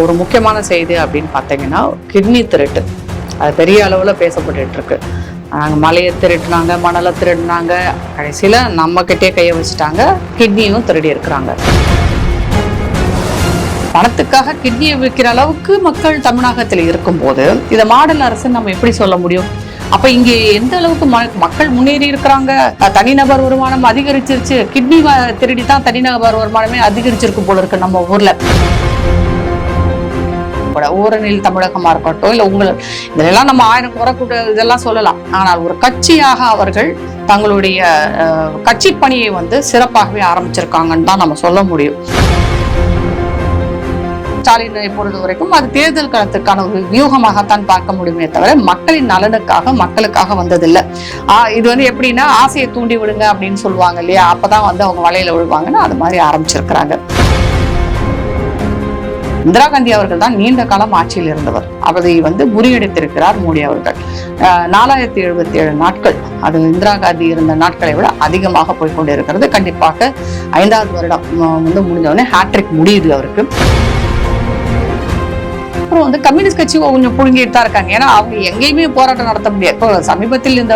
ஒரு முக்கியமான செய்தி அப்படின்னு பார்த்தீங்கன்னா கிட்னி திருட்டு. அது பெரிய அளவில் பேசப்பட்டுட்டு இருக்கு நாங்கள் மலையை திருடினாங்க மணலை திருடினாங்க கடைசியில் நம்மக்கிட்டே கையை வச்சுட்டாங்க கிட்னியும் திருடி இருக்கிறாங்க. பணத்துக்காக கிட்னியை விற்கிற அளவுக்கு மக்கள் தமிழகத்தில் இருக்கும்போது இதை மாடல் அரசு நம்ம எப்படி சொல்ல முடியும்? அப்போ இங்கே எந்த அளவுக்கு ம- மக்கள் முன்னேறி இருக்கிறாங்க? தனிநபர் வருமானம் அதிகரிச்சிருச்சு. கிட்னி வ- திருடி தான் தனிநபர் வருமானமே அதிகரிச்சிருக்கு போல இருக்கு நம்ம ஊரில். கூட. ஊரணில் தமிழகமா இருக்கட்டும் இல்ல உங்கள் இதெல்லாம் நம்ம ஆயிரம் குறை கூட இதெல்லாம் சொல்லலாம். ஆனால் ஒரு கட்சியாக அவர்கள் தங்களுடைய கட்சி பணியை வந்து சிறப்பாகவே ஆரம்பிச்சிருக்காங்கன்னு தான் நம்ம சொல்ல முடியும். ஸ்டாலினை பொறுத்த வரைக்கும் அது தேர்தல் களத்திற்கான ஒரு வியூகமாகத்தான் பார்க்க முடியுமே தவிர மக்களின் நலனுக்காக மக்களுக்காக வந்ததில்லை. ஆஹ் இது வந்து எப்படின்னா ஆசையை தூண்டி விடுங்க அப்படின்னு சொல்லுவாங்க இல்லையா? அப்பதான் வந்து அவங்க வலையில விழுவாங்கன்னு அது மாதிரி ஆரம்பிச்சிருக்கிறாங்க. இந்திரா காந்தி அவர்கள் தான் நீண்ட காலம் ஆட்சியில் இருந்தவர். அவரை வந்து முறியடித்திருக்கிறார் மோடி அவர்கள். நாலாயிரத்தி எழுபத்தி ஏழு நாட்கள் அது இந்திரா காந்தி இருந்த நாட்களை விட அதிகமாக போய் கொண்டிருக்கிறது. கண்டிப்பாக ஐந்தாவது வருடம் வந்து முடிஞ்ச உடனே ஹேட்ரிக் முடியுது அவருக்கு. அப்புறம் வந்து கம்யூனிஸ்ட் கட்சி கொஞ்சம் புழுங்கிட்டு தான் இருக்காங்க. ஏன்னா அவங்க எங்கேயுமே போராட்டம் நடத்த முடியாது. இப்போ சமீபத்தில் இந்த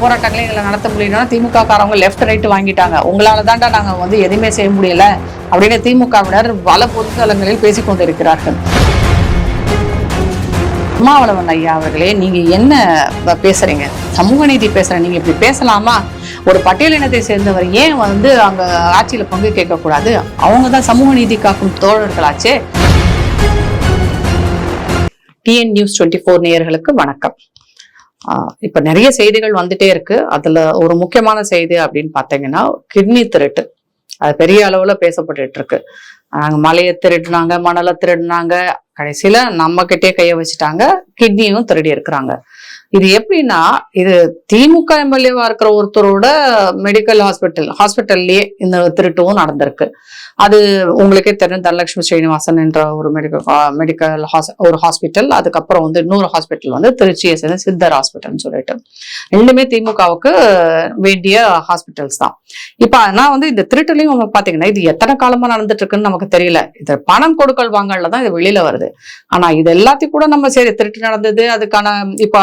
போராட்டங்களை எங்களை நடத்த முடியலன்னா திமுக காரவங்க லெஃப்ட் ரைட் வாங்கிட்டாங்க. உங்களால தாண்டா நாங்கள் வந்து எதுவுமே செய்ய முடியல அப்படின்னு திமுகவினர் பல பொதுத்தலங்களில் பேசிக் கொண்டிருக்கிறார்கள். திருமாவளவன் ஐயா அவர்களே நீங்க என்ன பேசுறீங்க? சமூக நீதி பேசுற நீங்க இப்படி பேசலாமா? ஒரு பட்டியலினத்தை சேர்ந்தவர் ஏன் வந்து அங்க ஆட்சியில பங்கு கேட்கக்கூடாது? அவங்க தான் சமூக நீதி காக்கும் தோழர்களாச்சே. டிஎன் நியூஸ் டுவெண்ட்டி ஃபோர் நேயர்களுக்கு வணக்கம். ஆஹ் நிறைய செய்திகள் வந்துட்டே இருக்கு. அதுல ஒரு முக்கியமான செய்தி அப்படின்னு பார்த்தீங்கன்னா கிட்னி திருட்டு. அது பெரிய அளவுல பேசப்பட்டுட்டு இருக்கு. நாங்கள் மலையை திருடினாங்க மணலை திருடினாங்க. கடைசியில நம்மக்கிட்டே கையை வச்சுட்டாங்க. கிட்னியும் திருடி இருக்கிறாங்க. இது எப்படின்னா இது திமுக எம்எல்ஏவா இருக்கிற ஒருத்தரோட மெடிக்கல் ஹாஸ்பிட்டல் ஹாஸ்பிட்டல்லயே இந்த திருட்டுவும் நடந்திருக்கு. அது உங்களுக்கே தெரியும் தனலட்சுமி ஸ்ரீனிவாசன் என்ற ஒரு மெடிக்கல் மெடிக்கல் ஒரு ஹாஸ்பிட்டல் அதுக்கப்புறம் வந்து இன்னொரு ஹாஸ்பிட்டல் வந்து திருச்சியை சேர்ந்த சித்தர் ஹாஸ்பிட்டல்னு சொல்லிட்டு. ரெண்டுமே திமுகவுக்கு வேண்டிய ஹாஸ்பிட்டல்ஸ் தான். இப்ப ஆனா வந்து இந்த திருட்டுலையும் நம்ம பாத்தீங்கன்னா இது எத்தனை காலமா நடந்துட்டு இருக்குன்னு நமக்கு தெரியல. இது பணம் கொடுக்கல் வாங்கல தான் இது வெளியில வருது. ஆனா இது எல்லாத்தையும் கூட நம்ம சரி திருட்டு நடந்தது. அதுக்கான இப்ப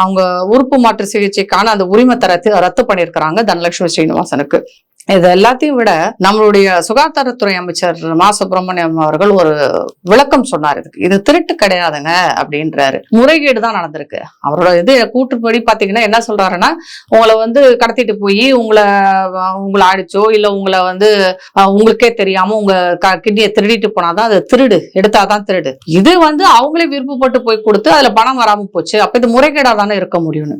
அவங்க உறுப்பு மாற்று சிகிச்சைக்கான அந்த உரிமை ரத்து ரத்து பண்ணியிருக்கிறாங்க தனலட்சுமி ஸ்ரீனிவாசனுக்கு. இது எல்லாத்தையும் விட நம்மளுடைய சுகாதாரத்துறை அமைச்சர் மா சுப்பிரமணியம் அவர்கள் ஒரு விளக்கம் சொன்னார் இதுக்கு. இது திருட்டு கிடையாதுங்க அப்படின்றாரு. முறைகேடு தான் நடந்திருக்கு. அவரோட இது கூற்றுப்படி பாத்தீங்கன்னா என்ன சொல்றாருன்னா உங்களை வந்து கடத்திட்டு போய் உங்களை உங்களை அடிச்சோ இல்ல உங்களை வந்து உங்களுக்கே தெரியாம உங்க கிட்னியை திருடிட்டு போனாதான் அது திருடு. எடுத்தாதான் திருடு. இது வந்து அவங்களே விருப்பப்பட்டு போய் கொடுத்து அதுல பணம் வராம போச்சு. அப்ப இது முறைகேடா தானே இருக்க முடியும்னு.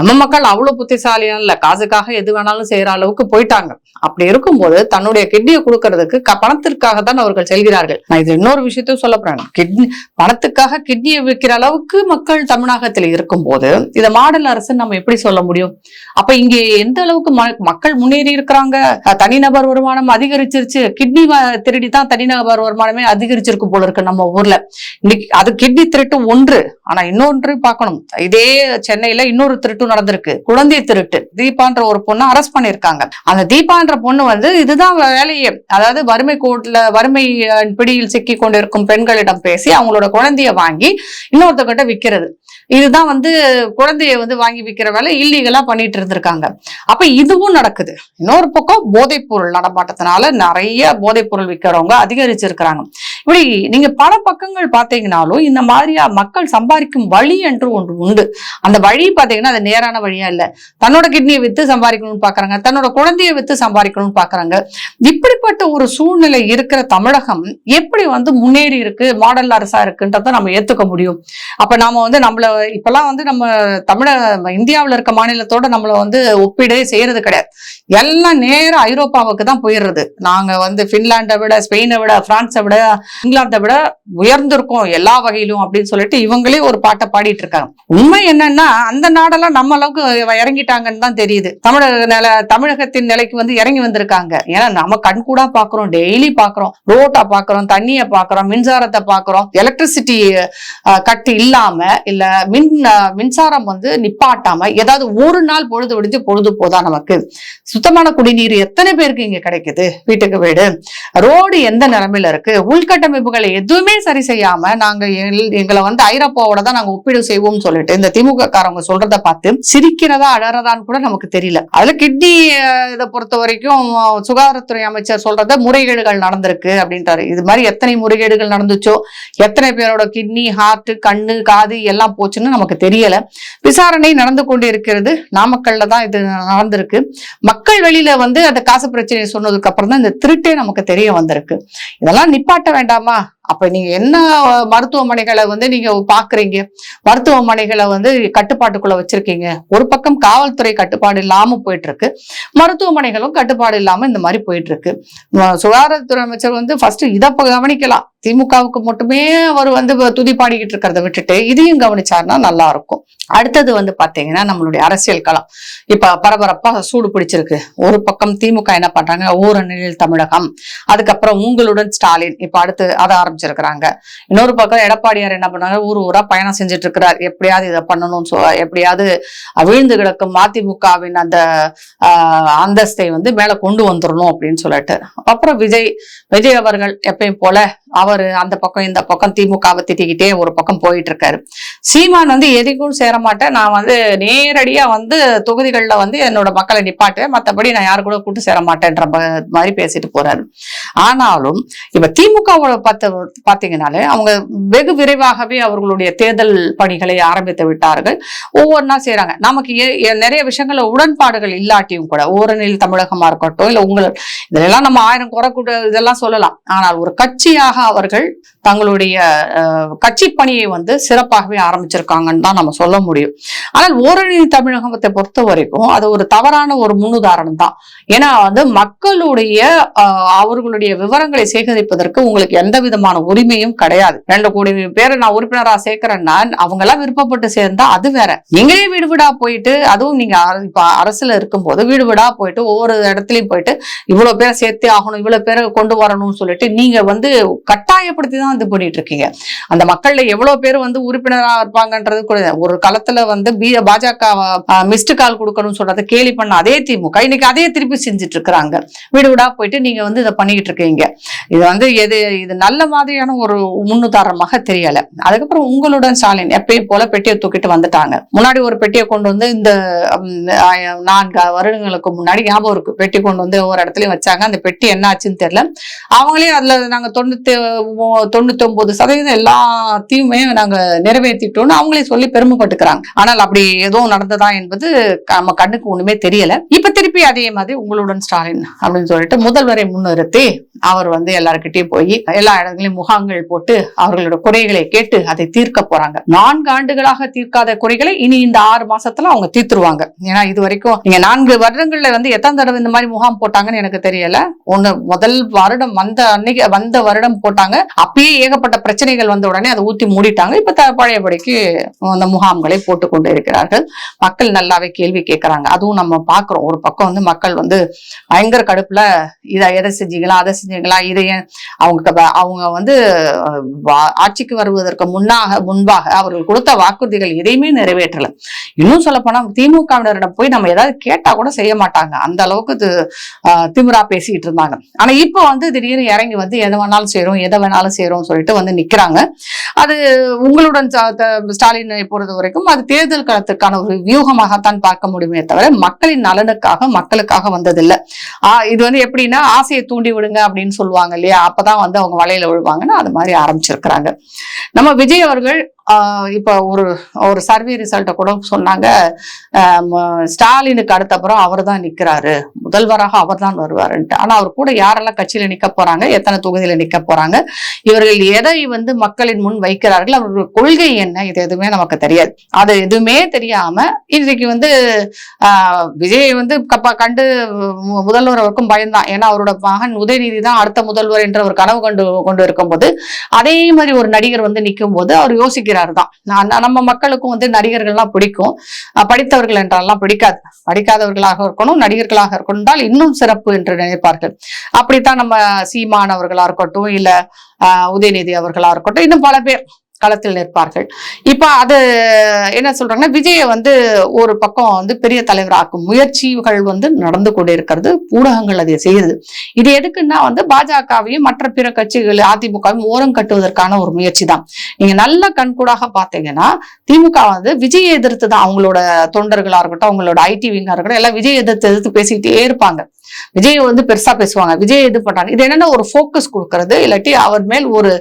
நம்ம மக்கள் அவ்வளவு புத்திசாலியான இல்ல. காசுக்காக எது வேணாலும் செய்யற அளவுக்கு போயிட்டாங்க. அப்படி இருக்கும்போது தன்னுடைய கிட்னியை கொடுக்கறதுக்கு பணத்திற்காக தான் அவர்கள் செல்கிறார்கள். நான் இது இன்னொரு விஷயத்தையும் சொல்ல போறேன். கிட்னி பணத்துக்காக கிட்னியை விற்கிற அளவுக்கு மக்கள் தமிழகத்தில் இருக்கும்போது இதை மாடல் அரசு நம்ம எப்படி சொல்ல முடியும்? அப்ப இங்கே எந்த அளவுக்கு ம- மக்கள் முன்னேறி இருக்கிறாங்க? தனிநபர் வருமானம் அதிகரிச்சிருச்சு. கிட்னி திருடி தான் தனிநபர் வருமானமே அதிகரிச்சிருக்கு போல இருக்கு நம்ம ஊர்ல. இன்னைக்கு அது கிட்னி திருட்டு ஒன்று. ஆனா இன்னொன்று பார்க்கணும். இதே சென்னையில இன்னொரு திருட்டு நடந்திருக்கு. குழந்தை திருட்டு. தீபான்ற ஒரு பொண்ணு அரெஸ்ட் பண்ணிருக்காங்க அந்த தீபான்ற பொண்ணு வந்து இதுதான் வேலையே. அதாவது வறுமை கோட்ல வறுமை பிடியில் சிக்கி கொண்டிருக்கும் பெண்களிடம் பேசி அவங்களோட குழந்தைய வாங்கி இன்னொருத்தக்கிட்ட விக்கிறது. இதுதான் வந்து குழந்தைய வந்து வாங்கி விக்கிற வேலை இல்லீகலா பண்ணிட்டு இருந்திருக்காங்க. அப்ப இதுவும் நடக்குது. இன்னொரு பக்கம் போதைப் பொருள் நடமாட்டத்தினால நிறைய போதைப் பொருள் விற்கிறவங்க அதிகரிச்சிருக்கிறாங்க. இப்படி நீங்க பல பக்கங்கள் பார்த்தீங்கனாலும் இந்த மாதிரியா மக்கள் சம்பாதிக்கும் வழி என்று ஒன்று உண்டு. அந்த வழி பாத்தீங்கன்னா அது நேரான வழியா இல்ல. தன்னோட கிட்னியை வித்து சம்பாதிக்கணும்னு பாக்குறாங்க தன்னோட குழந்தையை வித்து சம்பாதிக்கணும்னு பாக்குறாங்க இப்படிப்பட்ட ஒரு சூழ்நிலை இருக்கிற தமிழகம் எப்படி வந்து முன்னேறி இருக்கு மாடல் அரசா இருக்குன்றத நம்ம ஏத்துக்க முடியும். அப்ப நாம வந்து நம்மள இப்பெல்லாம் வந்து நம்ம தமிழ இந்தியாவுல இருக்க மாநிலத்தோட நம்மள வந்து ஒப்பீடே செய்யறது கிடையாது. எல்லாம் நேரம் ஐரோப்பாவுக்கு தான் போயிடுறது. நாங்க வந்து பின்லாண்டை விட ஸ்பெயினை விட பிரான்ஸை விட இங்கிலாந்தை விட உயர்ந்திருக்கும் எல்லா வகையிலும் அப்படின்னு சொல்லிட்டு இவங்களே ஒரு பாட்டை பாடிட்டு இருக்காங்க உண்மை என்னன்னா அந்த நாடெல்லாம் நம்ம அளவுக்கு இறங்கிட்டாங்கன்னு தான் தெரியுது. தமிழக நில தமிழகத்தின் நிலைக்கு வந்து இறங்கி வந்திருக்காங்க. ஏன்னா நம்ம கண்கூடா பாக்குறோம் டெய்லி பாக்குறோம். ரோட்டா பாக்குறோம் தண்ணிய பாக்குறோம் மின்சாரத்தை பாக்குறோம். எலக்ட்ரிசிட்டி கட்டு இல்லாம இல்ல மின் மின்சாரம் வந்து நிப்பாட்டாம ஏதாவது ஒரு நாள் பொழுது விடுத்து பொழுது போதா நமக்கு. சுத்தமான குடிநீர் எத்தனை பேருக்கு இங்க கிடைக்குது? வீட்டுக்கு வீடு. ரோடு எந்த நிலைமையில இருக்கு? உள்கட்ட உள்கட்டமைப்புகளை எதுவுமே சரி செய்யாம நாங்க எங்களை வந்து ஐரோப்பாவோட தான் நாங்க ஒப்பீடு செய்வோம்னு சொல்லிட்டு இந்த திமுக காரவங்க சொல்றத பார்த்து சிரிக்கிறதா அழறதான்னு கூட நமக்கு தெரியல. அதுல கிட்னி இதை பொறுத்த வரைக்கும் சுகாதாரத்துறை அமைச்சர் சொல்றத முறைகேடுகள் நடந்திருக்கு அப்படின்றாரு. இது மாதிரி எத்தனை முறைகேடுகள் நடந்துச்சோ எத்தனை பேரோட கிட்னி ஹார்ட் கண்ணு காது எல்லாம் போச்சுன்னு நமக்கு தெரியல. விசாரணை நடந்து கொண்டு இருக்கிறது நாமக்கல்ல தான் இது நடந்திருக்கு. மக்கள் வெளியில வந்து அந்த காசு பிரச்சனையை சொன்னதுக்கு அப்புறம் தான் இந்த திருட்டே நமக்கு தெரிய வந்திருக்கு. இதெல்லாம் நிப்பாட்ட வேண்டாம். sama. அப்ப நீங்க என்ன மருத்துவமனைகளை வந்து நீங்க பாக்குறீங்க? மருத்துவமனைகளை வந்து கட்டுப்பாட்டுக்குள்ள வச்சிருக்கீங்க. ஒரு பக்கம் காவல்துறை கட்டுப்பாடு இல்லாம போயிட்டு இருக்கு மருத்துவமனைகளும் கட்டுப்பாடு இல்லாம இந்த மாதிரி போயிட்டு இருக்கு சுகாதாரத்துறை அமைச்சர் வந்து ஃபர்ஸ்ட் இதை கவனிக்கலாம். திமுகவுக்கு மட்டுமே அவர் வந்து துதி பாடிக்கிட்டு இருக்கிறத விட்டுட்டு இதையும் கவனிச்சாருன்னா நல்லா இருக்கும். அடுத்தது வந்து பாத்தீங்கன்னா நம்மளுடைய அரசியல் களம். இப்ப பரபரப்பா சூடு பிடிச்சிருக்கு. ஒரு பக்கம் திமுக என்ன பண்றாங்க? ஊரணியில் தமிழகம். அதுக்கப்புறம் உங்களுடன் ஸ்டாலின். இப்ப அடுத்து அதை ஆரம்பிச்சிருக்கிறாங்க. இன்னொரு பக்கம் எடப்பாடியார் என்ன பண்ணாங்க ஊர் ஊரா பயணம் செஞ்சுட்டு இருக்கிறார் எப்படியாவது இதை பண்ணணும்னு சொ எப்படியாவது விழுந்து கிடக்கும் அதிமுகவின் அந்த அந்தஸ்தை வந்து மேல கொண்டு வந்துடணும் அப்படின்னு சொல்லிட்டு. அப்புறம் விஜய் விஜய் அவர்கள் எப்பயும் போல அவர் அந்த பக்கம் இந்த பக்கம் திமுகவை திட்டிக்கிட்டே ஒரு பக்கம் போயிட்டு இருக்காரு சீமான் வந்து எதுக்கும் சேரமாட்டேன். நான் வந்து நேரடியா வந்து தொகுதிகளில் வந்து என்னோட மக்களை நிப்பாட்டுவேன். மற்றபடி நான் யாரு கூட கூட்டு சேர மாட்டேன்ற மாதிரி பேசிட்டு போறாரு. ஆனாலும் இப்ப திமுகவோட பார்த்த பார்த்தீங்கனாலே அவங்க வெகு விரைவாகவே அவர்களுடைய தேர்தல் பணிகளை ஆரம்பித்து விட்டார்கள். ஒவ்வொன்றா செய்கிறாங்க நமக்கு நிறைய விஷயங்கள உடன்பாடுகள் இல்லாட்டியும் கூட ஓரணியில் தமிழகமா இருக்கட்டும் இல்லை உங்கள் இதெல்லாம் நம்ம ஆயிரம் குறைக்கூட இதெல்லாம் சொல்லலாம். ஆனால் ஒரு கட்சியாக அவர்கள் தங்களுடைய கட்சி பணியை வந்து சிறப்பாகவே ஆரம்பிச்சிருக்காங்கன்னு தான் நம்ம சொல்ல முடியும். ஆனால் ஓரணி தமிழகத்தை பொறுத்த வரைக்கும் அது ஒரு தவறான ஒரு முன்னுதாரணம் தான். ஏன்னா வந்து மக்களுடைய அவர்களுடைய விவரங்களை சேகரிப்பதற்கு உங்களுக்கு எந்த விதமான உரிமையும் கிடையாது. ரெண்டு கோடி பேரை நான் உறுப்பினரா சேர்க்கிறேன்னா அவங்க எல்லாம் விருப்பப்பட்டு சேர்ந்தா அது வேற. நீங்களே வீடு வீடா போயிட்டு அதுவும் நீங்க இப்ப அரசுல இருக்கும்போது வீடு வீடா போயிட்டு ஒவ்வொரு இடத்துலயும் போயிட்டு இவ்வளவு பேரை சேர்த்தே ஆகணும் இவ்வளவு பேரை கொண்டு வரணும்னு சொல்லிட்டு நீங்க வந்து கட்டாயப்படுத்தி தான் இது பண்ணிட்டு இருக்கீங்க. அந்த மக்கள்ல எவ்வளவு பேர் வந்து உறுப்பினரா இருப்பாங்கன்றது கூட ஒரு காலத்துல வந்து பி பாஜக மிஸ்டு கால் கொடுக்கணும்னு சொல்றதை கேலி பண்ண அதே திமுக இன்னைக்கு அதே திருப்பி செஞ்சுட்டு இருக்கிறாங்க. வீடு வீடா போயிட்டு நீங்க வந்து இதை பண்ணிக்கிட்டு இருக்கீங்க. இது வந்து எது இது நல்ல மாதிரியான ஒரு முன்னுதாரணமாக தெரியல. அதுக்கப்புறம் உங்களுடன் ஸ்டாலின் எப்பயும் போல பெட்டியை தூக்கிட்டு வந்துட்டாங்க. முன்னாடி ஒரு பெட்டியை கொண்டு வந்து இந்த நான்கு வருடங்களுக்கு முன்னாடி ஞாபகம் இருக்கு. பெட்டி கொண்டு வந்து ஒவ்வொரு இடத்துலயும் வச்சாங்க. அந்த பெட்டி என்ன ஆச்சுன்னு தெரியல. அவங்களே அதுல நாங்க தொண்ணூத்தி தொண்ணூத்தி ஒன்பது சதவீதம் எல்லாத்தையுமே நாங்க நிறைவேற்றிட்டோம்னு அவங்களே சொல்லி பெருமைப்பட்டுக்கிறாங்க. ஆனால் அப்படி எதுவும் நடந்ததா என்பது நம்ம கண்ணுக்கு ஒண்ணுமே தெரியல. இப்ப திருப்பி அதே மாதிரி உங்களுடன் ஸ்டாலின் அப்படின்னு சொல்லிட்டு முதல்வரை முன்னிறுத்தி அவர் வந்து எல்லாருக்கிட்டையும் போய் எல்லா இடங்களையும் முகாம்கள் போட்டு அவர்களோட குறைகளை கேட்டு அதை தீர்க்க போறாங்க. நான்கு ஆண்டுகளாக தீர்க்காத குறைகளை இனி இந்த ஆறு மாசத்துல அவங்க தீர்த்துருவாங்க. ஏன்னா இது வரைக்கும் நீங்க நான்கு வருடங்கள்ல வந்து எத்தனை தடவை இந்த மாதிரி முகாம் போட்டாங்கன்னு எனக்கு தெரியல. ஒண்ணு முதல் வருடம் வந்த அன்னைக்கு வந்த வருடம் போட்டாங்க. அப்பயே ஏகப்பட்ட பிரச்சனைகள் வந்த உடனே அதை ஊத்தி மூடிட்டாங்க. இப்ப பழையபடிக்கு அந்த முகாம்களை போட்டு கொண்டு இருக்கிறார்கள். மக்கள் நல்லாவே கேள்வி கேட்கிறாங்க அதுவும் நம்ம பாக்குறோம் ஒரு பக்கம். பக்கம் வந்து மக்கள் வந்து பயங்கர கடுப்புல இதை எதை செஞ்சீங்களா அதை செஞ்சீங்களா இதை அவங்க அவங்க வந்து ஆட்சிக்கு வருவதற்கு முன்னாக முன்பாக அவர்கள் கொடுத்த வாக்குறுதிகள் எதையுமே நிறைவேற்றல. இன்னும் சொல்ல போனா திமுகவினரிடம் போய் நம்ம ஏதாவது கேட்டா கூட செய்ய மாட்டாங்க. அந்த அளவுக்கு இது ஆஹ், பேசிட்டு இருந்தாங்க. ஆனா இப்போ வந்து திடீர்னு இறங்கி வந்து எதை வேணாலும் செய்யறோம் எதை வேணாலும் செய்றோம் சொல்லிட்டு வந்து நிக்கிறாங்க. அது உங்களுடன் ச- ஸ்டாலினை பொறுத்த வரைக்கும் அது தேர்தல் களத்துக்கான ஒரு வியூகமாகத்தான் பார்க்க முடியுமே தவிர மக்களின் நலனுக்காக மக்களுக்காக வந்ததில்லை. இது வந்து எப்படின்னா ஆசையை தூண்டி விடுங்க அப்படின்னு சொல்லுவாங்க இல்லையா? அப்பதான் வந்து அவங்க வலையில விழுவாங்கன்னு அது மாதிரி ஆரம்பிச்சிருக்கிறாங்க. நம்ம விஜய் அவர்கள் இப்போ ஒரு ஒரு சர்வே ரிசல்ட்டை கூட சொன்னாங்க. ஸ்டாலினுக்கு அடுத்தப்புறம் அவர் தான் நிக்கிறாரு. முதல்வராக அவர் தான் வருவாருன்ட்டு. ஆனா அவர் கூட யாரெல்லாம் கட்சியில நிற்க போறாங்க எத்தனை தொகுதியில நிற்க போறாங்க இவர்கள் எதை வந்து மக்களின் முன் வைக்கிறார்கள் அவர்கள் கொள்கை என்ன இது எதுவுமே நமக்கு தெரியாது. அது எதுவுமே தெரியாம இன்றைக்கு வந்து ஆஹ், விஜய் வந்து கப்ப கண்டு முதல்வர் அவருக்கும் பயந்தான் ஏன்னா அவரோட மகன் உதயநிதி தான் அடுத்த முதல்வர் என்ற ஒரு கனவு கொண்டு கொண்டு இருக்கும்போது அதே மாதிரி ஒரு நடிகர் வந்து நிற்கும் போது அவர் யோசிக்கிறார். தான் நான் நம்ம மக்களுக்கும் வந்து நடிகர்கள்லாம் பிடிக்கும். படித்தவர்கள் என்றாலாம் பிடிக்காது. படிக்காதவர்களாக இருக்கணும் நடிகர்களாக இருக்கணும் என்றால் இன்னும் சிறப்பு என்று நினைப்பார்கள். அப்படித்தான் நம்ம சீமானவர்களா இருக்கட்டும் இல்ல உதயநிதி அவர்களா இருக்கட்டும் இன்னும் பல பேர் களத்தில் நிற்பார்கள். இப்ப அது என்ன சொல்றாங்கன்னா விஜயை வந்து ஒரு பக்கம் வந்து பெரிய தலைவராக்கும் முயற்சிகள் வந்து நடந்து கொண்டிருக்கிறது ஊடகங்கள் அதை செய்யுது. இது எதுக்குன்னா வந்து பாஜகவையும் மற்ற பிற கட்சிகள் அதிமுகவையும் ஓரம் கட்டுவதற்கான ஒரு முயற்சி தான் நீங்க நல்ல கண்கூடாக பாத்தீங்கன்னா திமுக வந்து விஜயை எதிர்த்து தான் அவங்களோட தொண்டர்களா இருக்கட்டும் அவங்களோட ஐடி விங்கா இருக்கட்டும் எல்லாம் விஜய் எதிர்த்து எதிர்த்து பேசிக்கிட்டே இருப்பாங்க. விஜய் வந்து பெருசா பேசுவாங்க. விஜய் இது பண்றாங்க. இது என்னன்னா ஒரு ஃபோக்கஸ் கொடுக்கறது. இல்லாட்டி அவர் மேல் ஒரு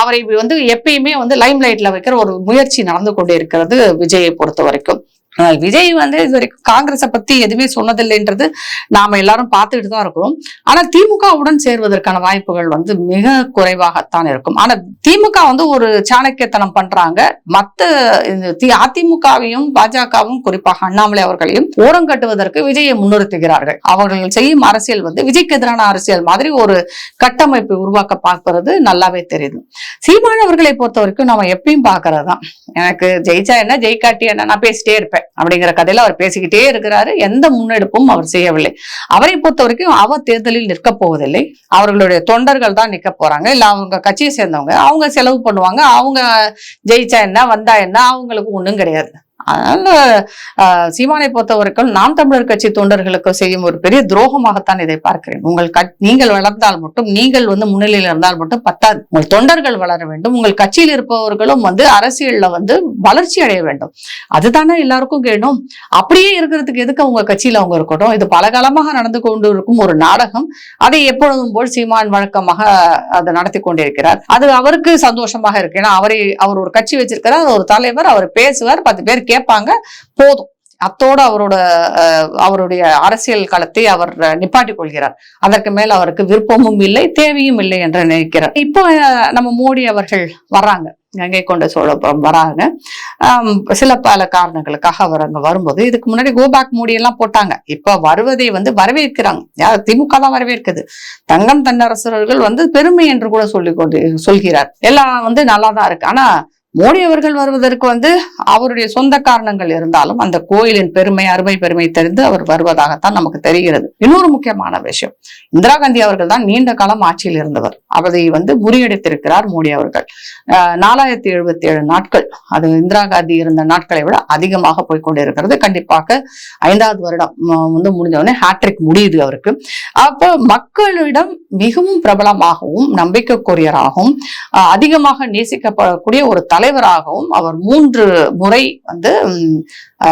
அவரை வந்து எப்பயுமே வந்து லைம் லைட்ல வைக்கிற ஒரு முயற்சி நடந்து கொண்டே இருக்கிறது விஜயை பொறுத்த வரைக்கும் விஜய் வந்து இது வரைக்கும் காங்கிரஸை பத்தி எதுவுமே சொன்னதில்லைன்றது நாம எல்லாரும் பார்த்துட்டு தான் இருக்கிறோம். ஆனா திமுகவுடன் சேர்வதற்கான வாய்ப்புகள் வந்து மிக குறைவாகத்தான் இருக்கும். ஆனா திமுக வந்து ஒரு சாணக்கியத்தனம் பண்றாங்க. மத்த அதிமுகவையும் பாஜகவும் குறிப்பாக அண்ணாமலை அவர்களையும் ஓரம் கட்டுவதற்கு விஜயை முன்னிறுத்துகிறார்கள். அவர்கள் செய்யும் அரசியல் வந்து விஜய்க்கு எதிரான அரசியல் மாதிரி ஒரு கட்டமைப்பை உருவாக்க பார்ப்பது நல்லாவே தெரியுது. சீமானவர்களை பொறுத்த வரைக்கும் நம்ம எப்பயும் பார்க்கறது தான் எனக்கு ஜெயிச்சா என்ன ஜெயிக்காட்டி என்ன நான் பேசிட்டே இருப்பேன். அப்படிங்கிற கதையில அவர் பேசிக்கிட்டே இருக்கிறாரு. எந்த முன்னெடுப்பும் அவர் செய்யவில்லை. அவரை பொறுத்த வரைக்கும் அவர் தேர்தலில் நிற்க போவதில்லை. அவர்களுடைய தொண்டர்கள் தான் நிற்க போறாங்க. இல்ல அவங்க கட்சியை சேர்ந்தவங்க. அவங்க செலவு பண்ணுவாங்க. அவங்க ஜெயிச்சா என்ன வந்தா என்ன அவங்களுக்கு ஒண்ணும் கிடையாது. அதனால ஆஹ், சீமானை பொறுத்தவர்கள் நாம் தமிழர் கட்சி தொண்டர்களுக்கு செய்யும் ஒரு பெரிய துரோகமாகத்தான் இதை பார்க்கிறேன். உங்கள் கட்- நீங்கள் வளர்ந்தால் மட்டும் நீங்கள் வந்து முன்னிலையில் இருந்தால் மட்டும் பத்தாது. உங்கள் தொண்டர்கள் வளர வேண்டும். உங்கள் கட்சியில் இருப்பவர்களும் வந்து அரசியல்ல வந்து வளர்ச்சி அடைய வேண்டும். அதுதானே எல்லாருக்கும் கேடும். அப்படியே இருக்கிறதுக்கு எதுக்கு அவங்க கட்சியில அவங்க இருக்கட்டும்? இது பல காலமாக நடந்து கொண்டு இருக்கும் ஒரு நாடகம். அதை எப்பொழுதும் போல் சீமான் வழக்கமாக அதை நடத்தி கொண்டிருக்கிறார். அது அவருக்கு சந்தோஷமாக இருக்கு. ஏன்னா அவரை அவர் ஒரு கட்சி வச்சிருக்கிறார். ஒரு தலைவர். அவர் பேசுவார். பத்து பேர் கே கேட்பாங்க போதும். அத்தோடு அவரோட அவருடைய அரசியல் களத்தை அவர் நிப்பாட்டிக் கொள்கிறார். அதற்கு மேல் அவருக்கு விருப்பமும் இல்லை தேவையும் இல்லை என்று நினைக்கிறார். இப்போ நம்ம மோடி அவர்கள் வர்றாங்க கங்கை கொண்ட சோழபுரம் வராங்க. சில பல காரணங்களுக்காக அவர் அங்கே வரும்போது இதுக்கு முன்னாடி கோபேக் மோடி போட்டாங்க. இப்போ வருவதை வந்து வரவேற்கிறாங்க. யார் திமுக தான் வரவேற்குது. தங்கம் தன்னரசர்கள் வந்து பெருமை என்று கூட சொல்லி கொண்டு சொல்கிறார். எல்லாம் வந்து நல்லா தான் இருக்கு. ஆனால் மோடி அவர்கள் வருவதற்கு வந்து அவருடைய சொந்த காரணங்கள் இருந்தாலும் அந்த கோயிலின் பெருமை அருமை பெருமை தெரிந்து அவர் வருவதாகத்தான் நமக்கு தெரிகிறது. இன்னொரு முக்கியமான விஷயம். இந்திரா காந்தி அவர்கள் தான் நீண்ட காலம் ஆட்சியில் இருந்தவர். அதை வந்து முறியடித்திருக்கிறார் மோடி அவர்கள். நாலாயிரத்தி எழுபத்தி ஏழு நாட்கள் அது இந்திரா காந்தி இருந்த நாட்களை விட அதிகமாக போய்கொண்டிருக்கிறது கண்டிப்பாக ஐந்தாவது வருடம் வந்து முடிஞ்ச உடனே ஹேட்ரிக் முடியுது அவருக்கு. அப்போ மக்களிடம் மிகவும் பிரபலமாகவும் நம்பிக்கைக்குரியராகவும் அதிகமாக நேசிக்கப்படக்கூடிய ஒரு தலை தலைவராகவும் அவர் மூன்று முறை வந்து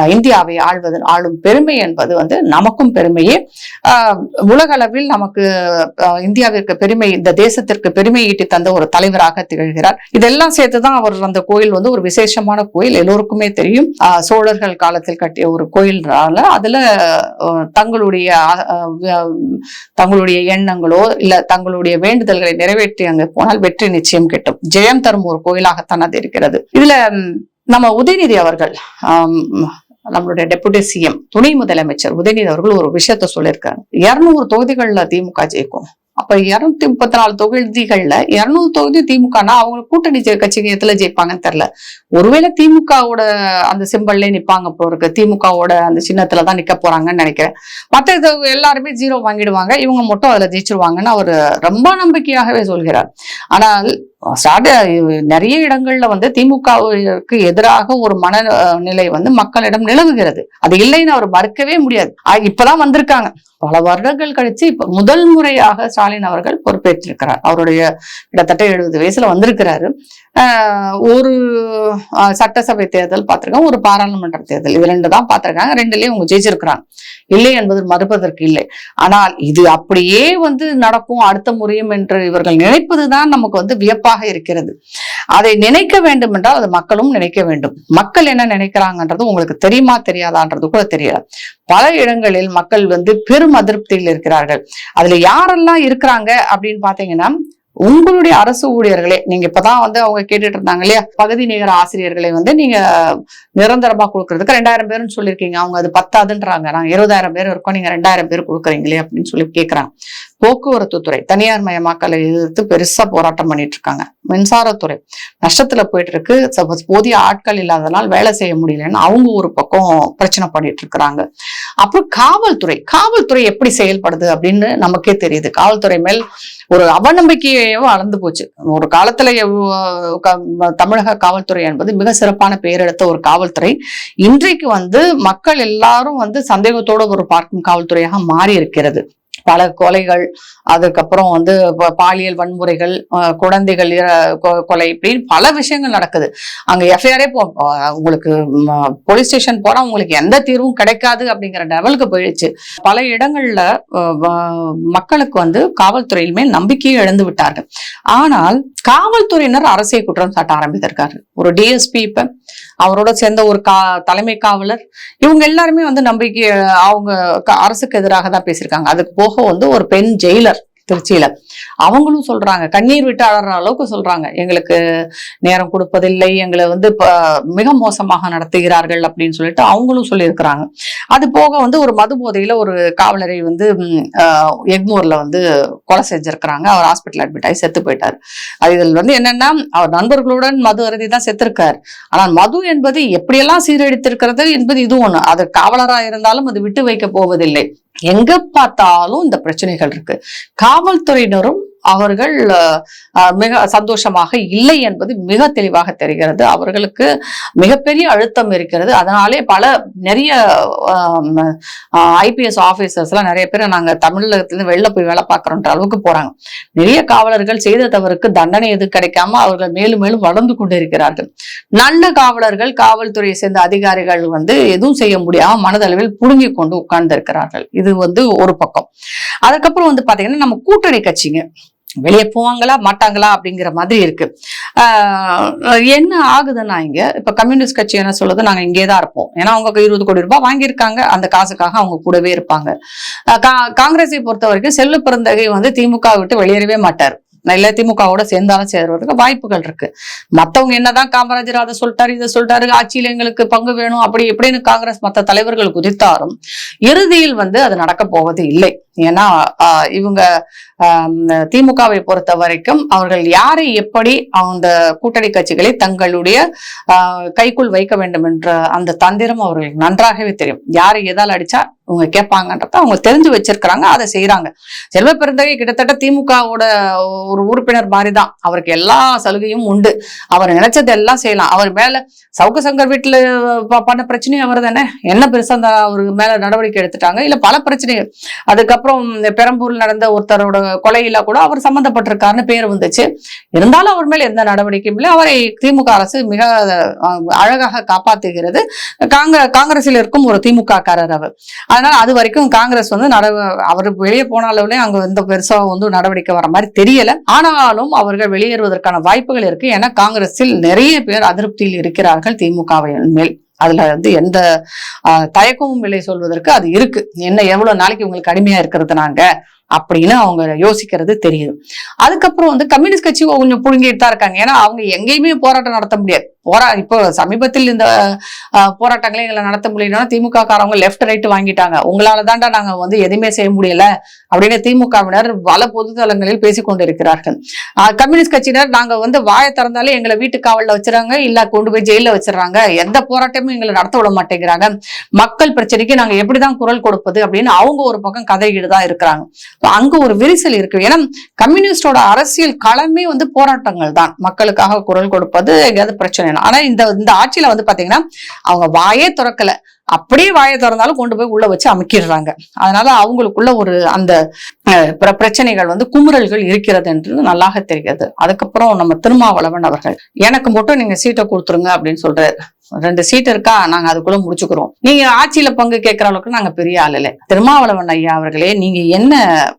இந்தியாவை ஆள்வது ஆளும் பெருமை என்பது வந்து நமக்கும் பெருமையே. ஆஹ் நமக்கு இந்தியாவிற்கு பெருமை இந்த தேசத்திற்கு பெருமை ஈட்டி தந்த ஒரு தலைவராக திகழ்கிறார். இதெல்லாம் சேர்த்துதான் அவர் அந்த கோயில் வந்து ஒரு விசேஷமான கோயில். எல்லோருக்குமே தெரியும். ஆஹ் சோழர்கள் காலத்தில் கட்டிய ஒரு கோயில்னால அதுல தங்களுடைய தங்களுடைய எண்ணங்களோ இல்ல தங்களுடைய வேண்டுதல்களை நிறைவேற்றி அங்கு போனால் வெற்றி நிச்சயம் கிட்டும். ஜெயம் தரும் ஒரு கோயிலாகத்தான் அது இருக்கிறது. இதுல நம்ம உதயநிதி அவர்கள் நம்மளுடைய டெபுட்டி சிஎம் துணை முதலமைச்சர் உதயநிதி அவர்கள் ஒரு விஷயத்த சொல்லியிருக்காங்க இருநூறு தொகுதிகள்ல திமுக ஜெயிக்கும். அப்ப இருநூத்தி முப்பத்தி நாலு தொகுதிகள்ல இருநூறு தொகுதி திமுகனா அவங்க கூட்டணி ஜெ- கட்சிங்க எதுல ஜெயிப்பாங்கன்னு தெரியல. ஒருவேளை திமுகவோட அந்த சிம்பிள்லயே நிப்பாங்க போல இருக்கு. திமுகவோட அந்த சின்னத்துல தான் நிக்க போறாங்கன்னு நினைக்கிறேன். மற்ற இது எல்லாருமே ஜீரோ வாங்கிடுவாங்க. இவங்க மட்டும் அதுல ஜெயிச்சிருவாங்கன்னு அவர் ரொம்ப நம்பிக்கையாகவே சொல்கிறார். ஆனால் ஸ்டார்ட் நிறைய இடங்கள்ல வந்து திமுகவுக்கு எதிராக ஒரு மனநிலை வந்து மக்களிடம் நிலவுகிறது. அது இல்லைன்னு அவர் மறுக்கவே முடியாது. ஆ, இப்பதான் வந்திருக்காங்க. பல வருடங்கள் கழிச்சு இப்ப முதல் முறையாக ஸ்டாலின் அவர்கள் பொறுப்பேற்றிருக்கிறார். அவருடைய கிட்டத்தட்ட எழுபது வயசுல வந்திருக்கிறாரு. ஆஹ் ஒரு சட்டசபை தேர்தல் பார்த்திருக்காங்க ஒரு பாராளுமன்ற தேர்தல். இது ரெண்டு தான் பார்த்திருக்காங்க. ரெண்டுலயும் அவங்க ஜெயிச்சிருக்கிறாங்க. இல்லை என்பது மறுப்பதற்கு இல்லை. ஆனால் இது அப்படியே வந்து நடக்கும். அடுத்த முறையும் என்று இவர்கள் நினைப்பதுதான் நமக்கு வந்து வியப்பாக இருக்கிறது. அதை நினைக்க வேண்டும் என்றால் அது மக்களும் நினைக்க வேண்டும். மக்கள் என்ன நினைக்கிறாங்கன்றது உங்களுக்கு தெரியுமா தெரியாதான்றது கூட தெரியல. பல இடங்களில் மக்கள் வந்து பெரும் அதிருப்தியில் இருக்கிறார்கள். அதுல யாரெல்லாம் இருக்கிறாங்க அப்படின்னு பாத்தீங்கன்னா உங்களுடைய அரசு ஊழியர்களே நீங்க இப்பதான் வந்து அவங்க கேட்டுட்டு இருந்தாங்க இல்லையா? பகுதி நிகர ஆசிரியர்களை வந்து நீங்க நிரந்தரமா கொடுக்கறதுக்கு ரெண்டாயிரம் பேர்னு சொல்லியிருக்கீங்க. அவங்க அது பத்தாதுன்றாங்க. நாங்க இருபதாயிரம் பேர் இருக்கோம் நீங்க ரெண்டாயிரம் பேர் கொடுக்குறீங்களே அப்படின்னு சொல்லி கேட்கறாங்க போக்குவரத்து துறை தனியார் மயமாக்கலை எதிர்த்து பெருசா போராட்டம் பண்ணிட்டு இருக்காங்க. மின்சாரத்துறை நஷ்டத்துல போயிட்டு இருக்கு. சப்போஸ் போதிய ஆட்கள் இல்லாதனால் வேலை செய்ய முடியலன்னு அவங்க ஒரு பக்கம் பிரச்சனை பண்ணிட்டு இருக்கிறாங்க. அப்புறம் காவல்துறை காவல்துறை எப்படி செயல்படுது அப்படின்னு நமக்கே தெரியுது. காவல்துறை மேல் ஒரு அவநம்பிக்கையும் அளந்து போச்சு. ஒரு காலத்துல க- தமிழக காவல்துறை என்பது மிக சிறப்பான பெயர் எடுத்த ஒரு காவல்துறை. இன்றைக்கு வந்து மக்கள் எல்லாரும் வந்து சந்தேகத்தோட ஒரு பார்க்கும் காவல்துறையாக மாறி இருக்கிறது பல கொலைகள் அதுக்கப்புறம் வந்து பாலியல் வன்முறைகள் அஹ் குழந்தைகள் கொ- கொலை இப்படின்னு பல விஷயங்கள் நடக்குது. அங்க எஃப்ஐஆரே போ உங்களுக்கு போலீஸ் ஸ்டேஷன் போனால் உங்களுக்கு எந்த தீர்வும் கிடைக்காது அப்படிங்கிற லெவலுக்கு போயிடுச்சு. பல இடங்கள்ல மக்களுக்கு வந்து காவல்துறையில் மேல் நம்பிக்கையை இழந்து விட்டார்கள். ஆனால் காவல்துறையினர் அரசை குற்றம் சாட்ட ஆரம்பித்திருக்காரு. ஒரு டிஎஸ்பி இப்போ அவரோட சேர்ந்த ஒரு கா தலைமை காவலர். இவங்க எல்லாருமே வந்து நம்பிக்கை அவங்க அரசுக்கு எதிராக தான் பேசியிருக்காங்க. அதுக்கு போக வந்து ஒரு பெண் ஜெயிலர். திருச்சியில. அவங்களும் சொல்றாங்க கண்ணீர் விட்டு அழற அளவுக்கு சொல்றாங்க. எங்களுக்கு நேரம் கொடுப்பதில்லை எங்களை வந்து மிக மோசமாக நடத்துகிறார்கள் அப்படின்னு சொல்லிட்டு அவங்களும் சொல்லியிருக்கிறாங்க. அது போக வந்து ஒரு மது போதையில ஒரு காவலரை வந்து எக்மூர்ல ஆஹ், எக்மோர்ல வந்து கொலை செஞ்சிருக்கிறாங்க. அவர் ஹாஸ்பிட்டல் அட்மிட் ஆகி செத்து போயிட்டார். அது இதில் வந்து என்னன்னா அவர் நண்பர்களுடன் மது அருதி தான் செத்திருக்கார். ஆனால் மது என்பது எப்படியெல்லாம் சீரழித்திருக்கிறது என்பது இது ஒண்ணு. அது காவலரா இருந்தாலும் அது விட்டு வைக்க போவதில்லை. எங்க பார்த்தாலும் இந்த பிரச்சனைகள் இருக்கு. காவல்துறையினரும் அவர்கள் அஹ், மிக சந்தோஷமாக இல்லை என்பது மிக தெளிவாக தெரிகிறது. அவர்களுக்கு மிகப்பெரிய அழுத்தம் இருக்கிறது. அதனாலே பல நிறைய ஐபிஎஸ் ஆஃபீஸர்ஸ்லாம் நிறைய பேர் நாங்க தமிழகத்திலிருந்து வெளில போய் வேலை பார்க்குறோன்ற அளவுக்கு போறாங்க. நிறைய காவலர்கள் செய்த தவறுக்கு தண்டனை எது கிடைக்காம அவர்கள் மேலும் மேலும் வளர்ந்து கொண்டிருக்கிறார்கள். நல்ல காவலர்கள் காவல்துறையை சேர்ந்த அதிகாரிகள் வந்து எதுவும் செய்ய முடியாம மனதளவில் புடுங்கி கொண்டு உட்கார்ந்து இருக்கிறார்கள் இது வந்து ஒரு பக்கம். அதுக்கப்புறம் வந்து பாத்தீங்கன்னா நம்ம கூட்டணி கட்சிங்க. வெளியே போவாங்களா மாட்டாங்களா அப்படிங்கிற மாதிரி இருக்கு. ஆஹ் என்ன ஆகுதுன்னா இங்க இப்ப கம்யூனிஸ்ட் கட்சி என்ன சொல்லுது நாங்க இங்கே தான் இருப்போம். ஏன்னா அவங்க இருபது கோடி ரூபாய் வாங்கியிருக்காங்க அந்த காசுக்காக அவங்க கூடவே இருப்பாங்க. கா- காங்கிரஸை பொறுத்த வரைக்கும் செல்லு பிறந்தகை வந்து திமுக விட்டு வெளியேறவே மாட்டார். இல்ல திமுகவோட சேர்ந்தாலும் சேர்வதற்கு வாய்ப்புகள் இருக்கு. மத்தவங்க என்னதான் காமராஜர் அதை சொல்லிட்டாரு இதை சொல்லிட்டாரு ஆட்சியில் எங்களுக்கு பங்கு வேணும் அப்படி இப்படின்னு காங்கிரஸ் மத்த தலைவர்கள் குதித்தாரும் இறுதியில் வந்து அது நடக்க போவது இல்லை. ஏன்னா ஆஹ் இவங்க திமுகவை பொறுத்த வரைக்கும் அவர்கள் யாரை எப்படி அந்த கூட்டணி கட்சிகளை தங்களுடைய ஆஹ் கைக்குள் வைக்க வேண்டும் என்ற அந்த தந்திரம் அவர்களுக்கு நன்றாகவே தெரியும். யாரை எதால் அடிச்சா அவங்க கேட்பாங்கன்றத அவங்க தெரிஞ்சு வச்சிருக்கிறாங்க அதை செய்யறாங்க செல்வ பெருந்தகை கிட்டத்தட்ட திமுகவோட ஒரு உறுப்பினர் மாதிரி தான் அவருக்கு எல்லா சலுகையும் உண்டு. அவர் நினைச்சது எல்லாம் செய்யலாம். அவர் மேல சவுக்கு சங்கர் வீட்டுல பண்ண பிரச்சனையும் அவர் தானே என்ன பெருசா அந்த அவருக்கு மேல நடவடிக்கை எடுத்துட்டாங்க? இல்ல பல பிரச்சனைகள். அதுக்கப்புறம் பெரம்பூர் பெரம்பூர்ல நடந்த ஒருத்தரோட கொலையில கூட அவர் சம்பந்தப்பட்டிருக்காருன்னு பேர் வந்துச்சு. இருந்தாலும் அவர் மேல எந்த நடவடிக்கையும் இல்லை. அவரை திமுக அரசு மிக அஹ், அழகாக காப்பாத்துகிறது. காங்க காங்கிரஸில் இருக்கும் ஒரு திமுக காரர் அவர். அதனால அது வரைக்கும் காங்கிரஸ் வந்து நட அவர் வெளியே போன அங்க எந்த பெருசா வந்து நடவடிக்கை வர மாதிரி தெரியல. ஆனாலும் அவர்கள் வெளியேறுவதற்கான வாய்ப்புகள் இருக்கு ஏன்னா காங்கிரஸில் நிறைய பேர் அதிருப்தியில் இருக்கிறார்கள் திமுகவின் மேல். அதுல வந்து எந்த தயக்கமும் இல்லை சொல்வதற்கு அது இருக்கு. என்ன எவ்வளவு நாளைக்கு உங்களுக்கு அடிமையா இருக்கிறது நாங்க? அப்படின்னு அவங்க யோசிக்கிறது தெரியுது. அதுக்கப்புறம் வந்து கம்யூனிஸ்ட் கட்சி கொஞ்சம் புழுங்கிட்டு தான் இருக்காங்க. ஏன்னா அவங்க எங்கேயுமே போராட்டம் நடத்த முடியாது. போரா இப்போ சமீபத்தில் இந்த ஆஹ், போராட்டங்களை எங்களை நடத்த முடியலன்னா திமுக காரவங்க லெஃப்ட் ரைட் வாங்கிட்டாங்க. உங்களால தாண்டா நாங்க வந்து எதுவுமே செய்ய முடியல அப்படின்னு திமுகவினர் பல பொதுத்தளங்களில் பேசிக் கொண்டிருக்கிறார்கள். ஆஹ், கம்யூனிஸ்ட் கட்சியினர் நாங்க வந்து வாயை திறந்தாலே எங்களை வீட்டு காவல்ல வச்சிடறாங்க இல்ல கொண்டு போய் ஜெயில வச்சிடறாங்க. எந்த போராட்டமும் எங்களை நடத்த விட மாட்டேங்கிறாங்க. மக்கள் பிரச்சனைக்கு நாங்க எப்படிதான் குரல் கொடுப்பது அப்படின்னு அவங்க ஒரு பக்கம் கதையீடுதான் தான் இருக்கிறாங்க. அங்க ஒரு விரிசல் இருக்கு. ஏன்னா கம்யூனிஸ்டோட அரசியல் களமே வந்து போராட்டங்கள் தான். மக்களுக்காக குரல் கொடுப்பது எங்கேயாவது பிரச்சனை ஆனா இந்த இந்த ஆட்சியில வந்து பாத்தீங்கன்னா அவங்க வாயே திறக்கல. அப்படியே வாயை திறந்தாலும் கொண்டு போய் உள்ள வச்சு அமுக்கிடுறாங்க. அதனால அவங்களுக்குள்ள ஒரு அந்த பிரச்சனைகள் வந்து குமுறல்கள் இருக்கிறது என்று நல்லாக தெரிகிறது. அதுக்கப்புறம் நம்ம திருமாவளவன் அவர்கள் எனக்கு மட்டும் நீங்க சீட்டை கொடுத்துருங்க அப்படின்னு சொல்றாரு. ரெண்டு சீட் இருக்கா? நாங்க அதுக்குள்ள முடிச்சுக்கிறோம். நீங்க ஆட்சியில பங்கு கேட்கிற அளவுக்கு நாங்க பெரிய ஆள் இல்லை. திருமாவளவன் ஐயா அவர்களே நீங்க என்ன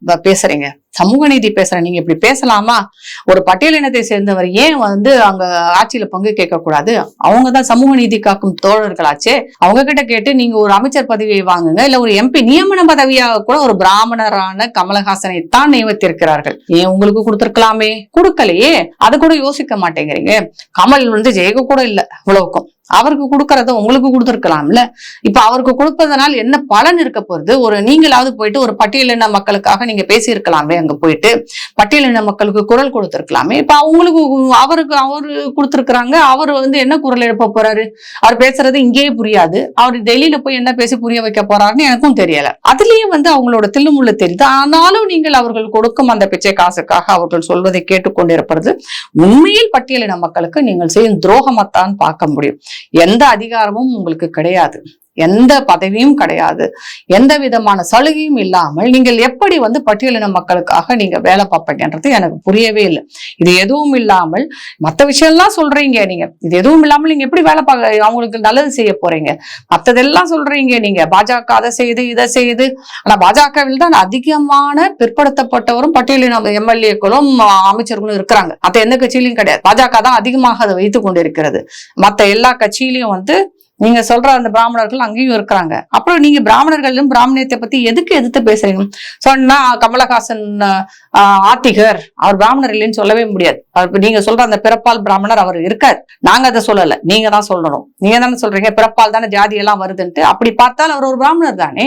பேசுறீங்க? சமூக நீதி பேசுற நீங்க இப்படி பேசலாமா? ஒரு பட்டியலினத்தை சேர்ந்தவர் ஏன் வந்து அங்க ஆட்சியில பங்கு கேட்க கூடாது? அவங்க தான் சமூக நீதி காக்கும் தோழர்களாச்சே. அவங்க கிட்ட கேட்டு நீங்க ஒரு அமைச்சர் பதவியை வாங்குங்க இல்ல ஒரு எம்பி நியமன பதவியாக கூட ஒரு பிராமணரான கமலஹாசனை தான் நியமித்திருக்கிறார்கள். ஏன் உங்களுக்கு கொடுத்திருக்கலாமே? கொடுக்கலையே. அது கூட யோசிக்க மாட்டேங்கிறீங்க. கமல் வந்து ஜெயிக்க கூட இல்ல இவ்வளவுக்கும். அவருக்கு கொடுக்கறத உங்களுக்கு கொடுத்துருக்கலாம்ல. இப்ப அவருக்கு கொடுப்பதனால் என்ன பலன் இருக்க போகுது ஒரு நீங்களாவது போயிட்டு ஒரு பட்டியலின மக்களுக்காக நீங்க பேசியிருக்கலாமே. அங்க போயிட்டு பட்டியலின மக்களுக்கு குரல் கொடுத்திருக்கலாமே. இப்ப அவங்களுக்கு அவருக்கு அவரு கொடுத்திருக்கிறாங்க. அவர் வந்து என்ன குரல் எழுப்ப போறாரு? அவர் பேசுறது இங்கேயே புரியாது. அவர் டெல்லியில போய் என்ன பேசி புரிய வைக்க போறாருன்னு எனக்கும் தெரியல. அதுலயே வந்து அவங்களோட தில்லுமுள்ள தெரியுது. ஆனாலும் நீங்கள் அவர்கள் கொடுக்கும் அந்த பிச்சை காசுக்காக அவர்கள் சொல்வதை கேட்டுக்கொண்டிருப்பது உண்மையில் பட்டியலின மக்களுக்கு நீங்கள் செய்யும் துரோகமாத்தான் பார்க்க முடியும். எந்த அதிகாரமும் உங்களுக்கு கிடையாது. எந்த பதவியும் கிடையாது. எந்த விதமான சலுகையும் இல்லாமல் நீங்கள் எப்படி வந்து பட்டியலின மக்களுக்காக நீங்க வேலை பார்ப்பீங்கன்றது எனக்கு புரியவே இல்லை. இது எதுவும் இல்லாமல் மற்ற விஷயம்லாம் சொல்றீங்க நீங்க. இது எதுவும் இல்லாமல் நீங்க எப்படி வேலை பார்க்க அவங்களுக்கு நல்லது செய்ய போறீங்க? மற்றதெல்லாம் சொல்றீங்க நீங்க. பாஜக அதை செய்து இதை செய்து. ஆனா பாஜகவில் தான் அதிகமான பிற்படுத்தப்பட்டவரும் பட்டியலின எம்எல்ஏக்களும் அமைச்சர்களும் இருக்கிறாங்க. மற்ற எந்த கட்சியிலையும் கிடையாது. பாஜக தான் அதிகமாக அதை வைத்துக் கொண்டிருக்கிறது. மற்ற எல்லா கட்சியிலையும் வந்து நீங்க சொல்ற அந்த பிராமணர்கள் அங்கேயும் இருக்கிறாங்க. அப்புறம் நீங்க பிராமணர்களும் பிராமணியத்தை பத்தி எதுக்கு எதிர்த்து பேசுறீங்க? சொன்னா கமலஹாசன் ஆஹ், ஆத்திகர் அவர் பிராமணர் இல்லைன்னு சொல்லவே முடியாது. நீங்க சொல்ற அந்த பிறப்பால் பிராமணர் அவர் இருக்கார். நாங்க அதை சொல்லல. நீங்க தான் சொல்லணும். நீங்க தானே சொல்றீங்க பிறப்பால் தானே ஜாதி எல்லாம் வருதுன்ட்டு. அப்படி பார்த்தால் அவர் ஒரு பிராமணர் தானே.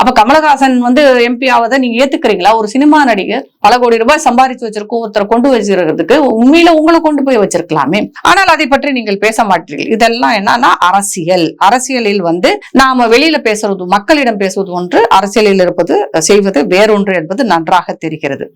அப்ப கமலஹாசன் வந்து எம்பி ஆவதை நீங்க ஏத்துக்கிறீங்களா? ஒரு சினிமா நடிகர் பல கோடி ரூபாய் சம்பாதிச்சு வச்சிருக்கோம் ஒருத்தரை கொண்டு வச்சிருக்கிறதுக்கு உண்மையில உங்களை கொண்டு போய் வச்சிருக்கலாமே. ஆனால் அதை பற்றி நீங்கள் பேச மாட்டீர்கள். இதெல்லாம் என்னன்னா அரசியல். அரசியல் அரசியலில் வந்து நாம வெளியில பேசுறது மக்களிடம் பேசுவது ஒன்று அரசியலில் இருப்பது செய்வது வேறொன்று என்பது நன்றாக தெரிகிறது.